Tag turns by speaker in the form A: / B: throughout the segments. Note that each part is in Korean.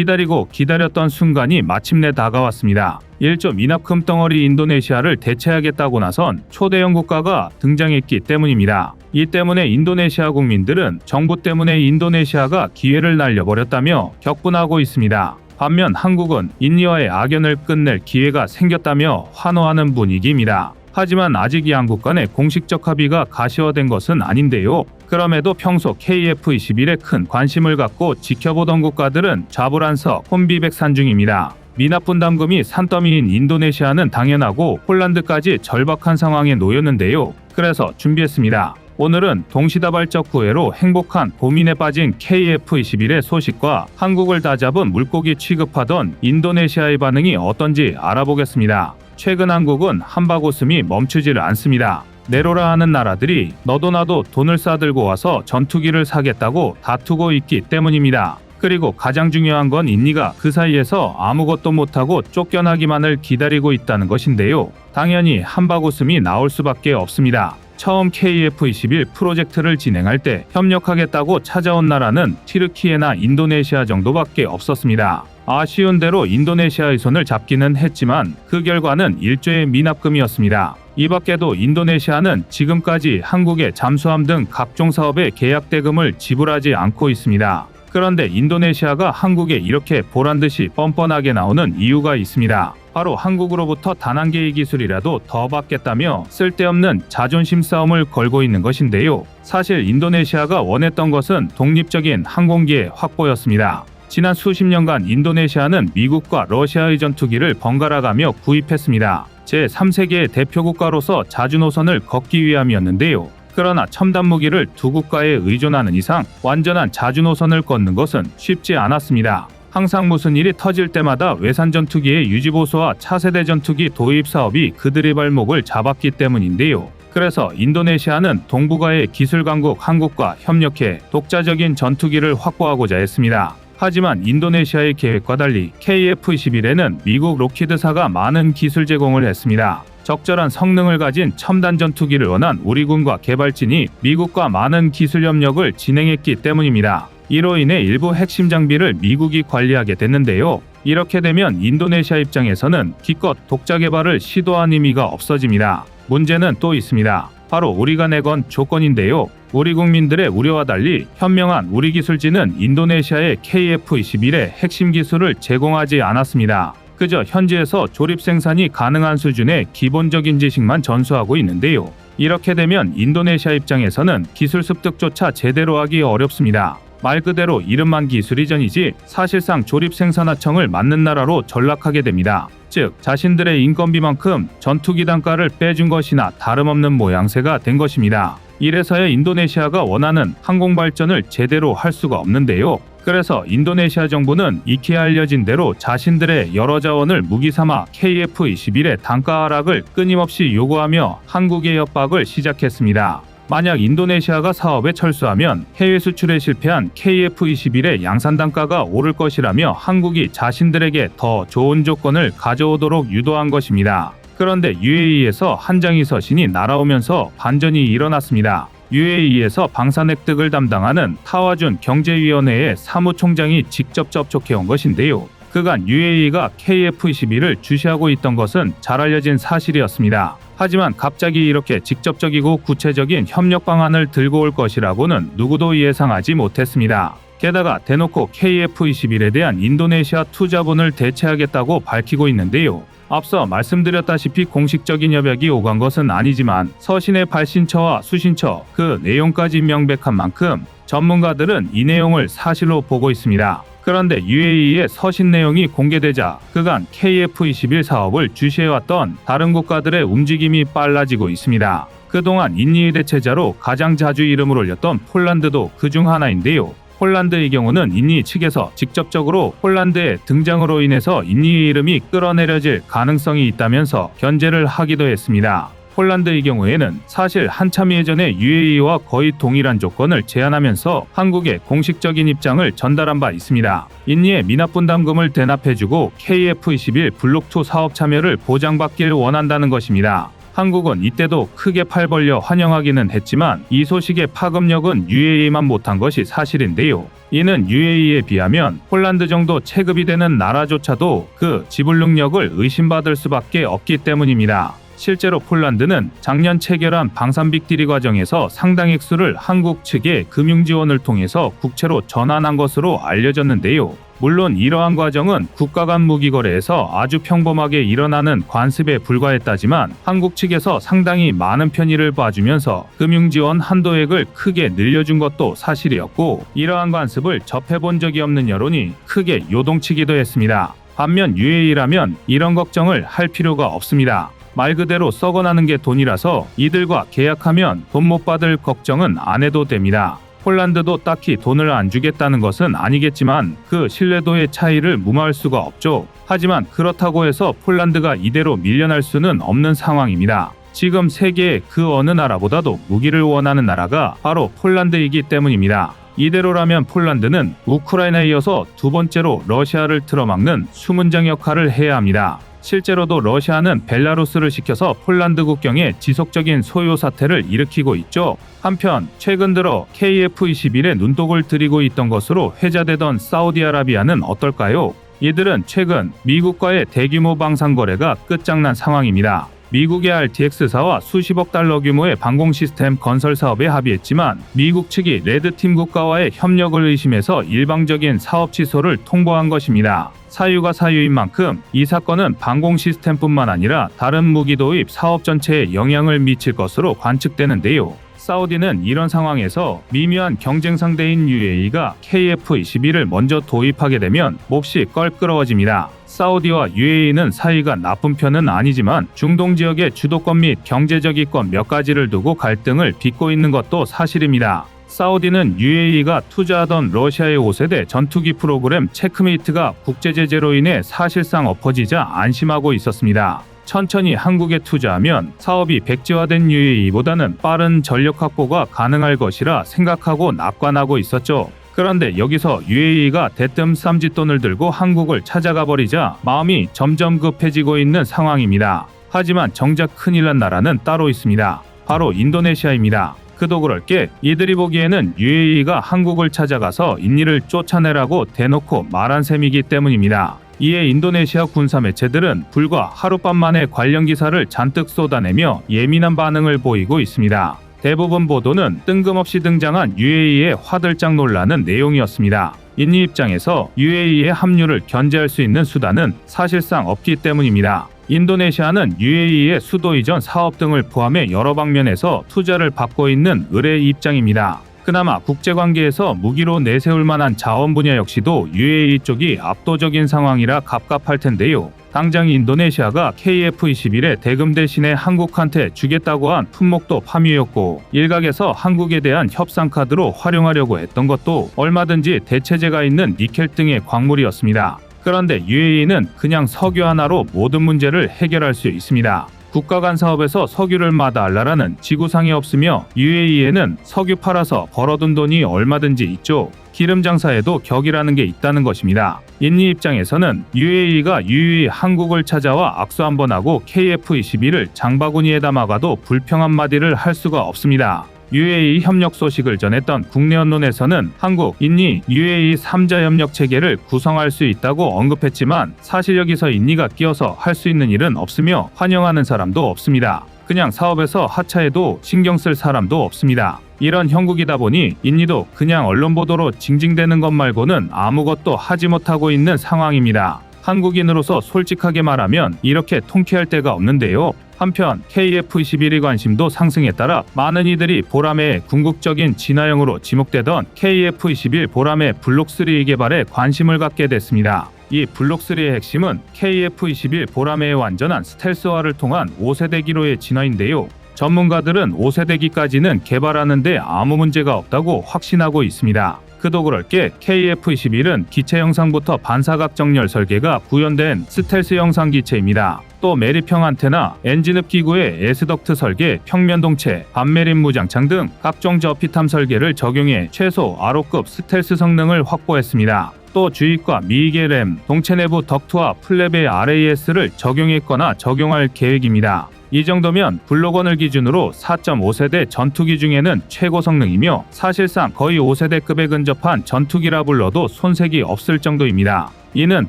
A: 기다리고 기다렸던 순간이 마침내 다가왔습니다. 1조 미납 금덩어리 인도네시아를 대체하겠다고 나선 초대형 국가가 등장했기 때문입니다. 이 때문에 인도네시아 국민들은 정부 때문에 인도네시아가 기회를 날려버렸다며 격분하고 있습니다. 반면 한국은 인니와의 악연을 끝낼 기회가 생겼다며 환호하는 분위기입니다. 하지만 아직 이 양국 간의 공식적 합의가 가시화된 것은 아닌데요. 그럼에도 평소 KF21에 큰 관심을 갖고 지켜보던 국가들은 좌불안서 혼비백 산 중입니다. 미납 분담금이 산더미인 인도네시아는 당연하고 폴란드까지 절박한 상황에 놓였는데요. 그래서 준비했습니다. 오늘은 동시다발적 구애로 행복한 고민에 빠진 KF21의 소식과 한국을 다잡은 물고기 취급하던 인도네시아의 반응이 어떤지 알아보겠습니다. 최근 한국은 한바고슴이 멈추지를 않습니다. 내로라 하는 나라들이 너도 나도 돈을 싸들고 와서 전투기를 사겠다고 다투고 있기 때문입니다. 그리고 가장 중요한 건 인니가 그 사이에서 아무것도 못하고 쫓겨나기만을 기다리고 있다는 것인데요. 당연히 한바구음이 나올 수밖에 없습니다. 처음 KF21 프로젝트를 진행할 때 협력하겠다고 찾아온 나라는 티르키예나 인도네시아 정도밖에 없었습니다. 아쉬운 대로 인도네시아의 손을 잡기는 했지만 그 결과는 일조의 미납금이었습니다. 이 밖에도 인도네시아는 지금까지 한국의 잠수함 등 각종 사업에 계약 대금을 지불하지 않고 있습니다. 그런데 인도네시아가 한국에 이렇게 보란듯이 뻔뻔하게 나오는 이유가 있습니다. 바로 한국으로부터 단 한 개의 기술이라도 더 받겠다며 쓸데없는 자존심 싸움을 걸고 있는 것인데요. 사실 인도네시아가 원했던 것은 독립적인 항공기의 확보였습니다. 지난 수십 년간 인도네시아는 미국과 러시아의 전투기를 번갈아가며 구입했습니다. 제3세계의 대표 국가로서 자주 노선을 걷기 위함이었는데요. 그러나 첨단 무기를 두 국가에 의존하는 이상 완전한 자주 노선을 걷는 것은 쉽지 않았습니다. 항상 무슨 일이 터질 때마다 외산 전투기의 유지 보수와 차세대 전투기 도입 사업이 그들의 발목을 잡았기 때문인데요. 그래서 인도네시아는 동북아의 기술 강국 한국과 협력해 독자적인 전투기를 확보하고자 했습니다. 하지만 인도네시아의 계획과 달리 KF-21에는 미국 로키드사가 많은 기술 제공을 했습니다. 적절한 성능을 가진 첨단 전투기를 원한 우리 군과 개발진이 미국과 많은 기술 협력을 진행했기 때문입니다. 이로 인해 일부 핵심 장비를 미국이 관리하게 됐는데요. 이렇게 되면 인도네시아 입장에서는 기껏 독자 개발을 시도한 의미가 없어집니다. 문제는 또 있습니다. 바로 우리가 내건 조건인데요. 우리 국민들의 우려와 달리 현명한 우리 기술진은 인도네시아의 KF-21의 핵심 기술을 제공하지 않았습니다. 그저 현지에서 조립 생산이 가능한 수준의 기본적인 지식만 전수하고 있는데요. 이렇게 되면 인도네시아 입장에서는 기술 습득조차 제대로 하기 어렵습니다. 말 그대로 이름만 기술이전이지 사실상 조립 생산하청을 맡는 나라로 전락하게 됩니다. 즉 자신들의 인건비만큼 전투기 단가를 빼준 것이나 다름없는 모양새가 된 것입니다. 이래서야 인도네시아가 원하는 항공 발전을 제대로 할 수가 없는데요. 그래서 인도네시아 정부는 익히 알려진 대로 자신들의 여러 자원을 무기 삼아 KF-21의 단가 하락을 끊임없이 요구하며 한국의 협박을 시작했습니다. 만약 인도네시아가 사업에 철수하면 해외 수출에 실패한 KF-21의 양산 단가가 오를 것이라며 한국이 자신들에게 더 좋은 조건을 가져오도록 유도한 것입니다. 그런데 UAE에서 한장희 서신이 날아오면서 반전이 일어났습니다. UAE에서 방산 획득을 담당하는 타와준 경제위원회의 사무총장이 직접 접촉해 온 것인데요. 그간 UAE가 KF-21을 주시하고 있던 것은 잘 알려진 사실이었습니다. 하지만 갑자기 이렇게 직접적이고 구체적인 협력 방안을 들고 올 것이라고는 누구도 예상하지 못했습니다. 게다가 대놓고 KF-21에 대한 인도네시아 투자분을 대체하겠다고 밝히고 있는데요. 앞서 말씀드렸다시피 공식적인 협약이 오간 것은 아니지만 서신의 발신처와 수신처 그 내용까지 명백한 만큼 전문가들은 이 내용을 사실로 보고 있습니다. 그런데 UAE의 서신 내용이 공개되자 그간 KF-21 사업을 주시해왔던 다른 국가들의 움직임이 빨라지고 있습니다. 그동안 인니의 대체자로 가장 자주 이름을 올렸던 폴란드도 그중 하나인데요. 폴란드의 경우는 인니 측에서 직접적으로 폴란드의 등장으로 인해서 인니의 이름이 끌어내려질 가능성이 있다면서 견제를 하기도 했습니다. 폴란드의 경우에는 사실 한참 예전에 UAE와 거의 동일한 조건을 제안하면서 한국의 공식적인 입장을 전달한 바 있습니다. 인니의 미납 분담금을 대납해주고 KF-21 블록2 사업 참여를 보장받길 원한다는 것입니다. 한국은 이때도 크게 팔 벌려 환영하기는 했지만 이 소식의 파급력은 UAE만 못한 것이 사실인데요. 이는 UAE에 비하면 폴란드 정도 체급이 되는 나라조차도 그 지불 능력을 의심받을 수밖에 없기 때문입니다. 실제로 폴란드는 작년 체결한 방산빅 딜이 과정에서 상당 액수를 한국 측에 금융 지원을 통해서 국채로 전환한 것으로 알려졌는데요. 물론 이러한 과정은 국가 간 무기 거래에서 아주 평범하게 일어나는 관습에 불과했다지만 한국 측에서 상당히 많은 편의를 봐주면서 금융 지원 한도액을 크게 늘려준 것도 사실이었고 이러한 관습을 접해본 적이 없는 여론이 크게 요동치기도 했습니다. 반면 UAE라면 이런 걱정을 할 필요가 없습니다. 말 그대로 썩어나는 게 돈이라서 이들과 계약하면 돈 못 받을 걱정은 안 해도 됩니다. 폴란드도 딱히 돈을 안 주겠다는 것은 아니겠지만 그 신뢰도의 차이를 무마할 수가 없죠. 하지만 그렇다고 해서 폴란드가 이대로 밀려날 수는 없는 상황입니다. 지금 세계의 그 어느 나라보다도 무기를 원하는 나라가 바로 폴란드이기 때문입니다. 이대로라면 폴란드는 우크라이나에 이어서 두 번째로 러시아를 틀어막는 수문장 역할을 해야 합니다. 실제로도 러시아는 벨라루스를 시켜서 폴란드 국경에 지속적인 소요 사태를 일으키고 있죠. 한편 최근 들어 KF-21에 눈독을 들이고 있던 것으로 회자되던 사우디아라비아는 어떨까요? 이들은 최근 미국과의 대규모 방산 거래가 끝장난 상황입니다. 미국의 RTX사와 수십억 달러 규모의 방공 시스템 건설 사업에 합의했지만 미국 측이 레드팀 국가와의 협력을 의심해서 일방적인 사업 취소를 통보한 것입니다. 사유가 사유인 만큼 이 사건은 방공 시스템뿐만 아니라 다른 무기 도입 사업 전체에 영향을 미칠 것으로 관측되는데요. 사우디는 이런 상황에서 미묘한 경쟁 상대인 UAE가 KF-21을 먼저 도입하게 되면 몹시 껄끄러워집니다. 사우디와 UAE는 사이가 나쁜 편은 아니지만 중동 지역의 주도권 및 경제적 이권 몇 가지를 두고 갈등을 빚고 있는 것도 사실입니다. 사우디는 UAE가 투자하던 러시아의 5세대 전투기 프로그램 체크메이트가 국제 제재로 인해 사실상 엎어지자 안심하고 있었습니다. 천천히 한국에 투자하면 사업이 백지화된 UAE보다는 빠른 전력 확보가 가능할 것이라 생각하고 낙관하고 있었죠. 그런데 여기서 UAE가 대뜸 쌈짓돈을 들고 한국을 찾아가 버리자 마음이 점점 급해지고 있는 상황입니다. 하지만 정작 큰일 난 나라는 따로 있습니다. 바로 인도네시아입니다. 그도 그럴 게 이들이 보기에는 UAE가 한국을 찾아가서 인니를 쫓아내라고 대놓고 말한 셈이기 때문입니다. 이에 인도네시아 군사 매체들은 불과 하룻밤 만에 관련 기사를 잔뜩 쏟아내며 예민한 반응을 보이고 있습니다. 대부분 보도는 뜬금없이 등장한 UAE의 화들짝 놀라는 내용이었습니다. 인니 입장에서 UAE의 합류를 견제할 수 있는 수단은 사실상 없기 때문입니다. 인도네시아는 UAE의 수도 이전 사업 등을 포함해 여러 방면에서 투자를 받고 있는 의뢰 입장입니다. 그나마 국제관계에서 무기로 내세울 만한 자원 분야 역시도 UAE 쪽이 압도적인 상황이라 갑갑할 텐데요. 당장 인도네시아가 KF-21의 대금 대신에 한국한테 주겠다고 한 품목도 파묘였고 일각에서 한국에 대한 협상 카드로 활용하려고 했던 것도 얼마든지 대체제가 있는 니켈 등의 광물이었습니다. 그런데 UAE는 그냥 석유 하나로 모든 문제를 해결할 수 있습니다. 국가 간 사업에서 석유를 마다알라라는 지구상에 없으며 UAE에는 석유 팔아서 벌어둔 돈이 얼마든지 있죠. 기름 장사에도 격이라는 게 있다는 것입니다. 인니 입장에서는 UAE가 유유히 한국을 찾아와 악수 한번 하고 KF-21을 장바구니에 담아가도 불평 한마디를 할 수가 없습니다. UAE 협력 소식을 전했던 국내 언론에서는 한국, 인니, UAE 3자 협력 체계를 구성할 수 있다고 언급했지만 사실 여기서 인니가 끼어서 할 수 있는 일은 없으며 환영하는 사람도 없습니다. 그냥 사업에서 하차해도 신경 쓸 사람도 없습니다. 이런 형국이다 보니 인니도 그냥 언론 보도로 징징대는 것 말고는 아무것도 하지 못하고 있는 상황입니다. 한국인으로서 솔직하게 말하면 이렇게 통쾌할 데가 없는데요. 한편 KF-21의 관심도 상승에 따라 많은 이들이 보람의 궁극적인 진화형으로 지목되던 KF-21 보람의 블록3 개발에 관심을 갖게 됐습니다. 이 블록3의 핵심은 KF-21 보람의 완전한 스텔스화를 통한 5세대 기로의 진화인데요. 전문가들은 5세대기까지는 개발하는데 아무 문제가 없다고 확신하고 있습니다. 그도 그럴 게 KF-21은 기체 형상부터 반사각 정렬 설계가 구현된 스텔스 형상 기체입니다. 또 매립형 안테나, 엔진흡 기구의 에스덕트 설계, 평면 동체, 반매립 무장창 등 각종 저피탐 설계를 적용해 최소 아로급 스텔스 성능을 확보했습니다. 또 주입과 미개 램, 동체 내부 덕트와 플랩의 RAS를 적용했거나 적용할 계획입니다. 이 정도면 블록원을 기준으로 4.5세대 전투기 중에는 최고 성능이며 사실상 거의 5세대급에 근접한 전투기라 불러도 손색이 없을 정도입니다. 이는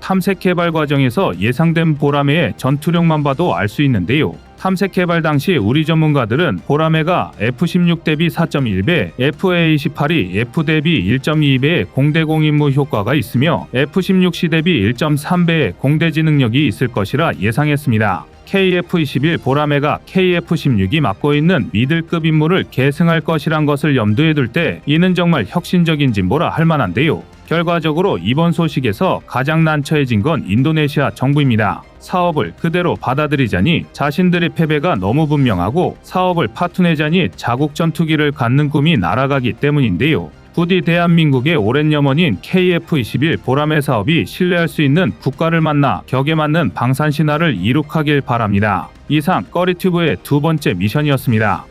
A: 탐색 개발 과정에서 예상된 보라매의 전투력만 봐도 알 수 있는데요. 탐색 개발 당시 우리 전문가들은 보라매가 F-16 대비 4.1배, FA-28이 F 대비 1.2배의 공대공 임무 효과가 있으며 F-16C 대비 1.3배의 공대지 능력이 있을 것이라 예상했습니다. KF-21 보라매가 KF-16이 맡고 있는 미들급 임무를 계승할 것이란 것을 염두에 둘 때 이는 정말 혁신적인 진보라 할 만한데요. 결과적으로 이번 소식에서 가장 난처해진 건 인도네시아 정부입니다. 사업을 그대로 받아들이자니 자신들의 패배가 너무 분명하고 사업을 파투내자니 자국 전투기를 갖는 꿈이 날아가기 때문인데요. 부디 대한민국의 오랜 염원인 KF-21 보라매 사업이 신뢰할 수 있는 국가를 만나 격에 맞는 방산 신화를 이룩하길 바랍니다. 이상 꺼리튜브의 두 번째 미션이었습니다.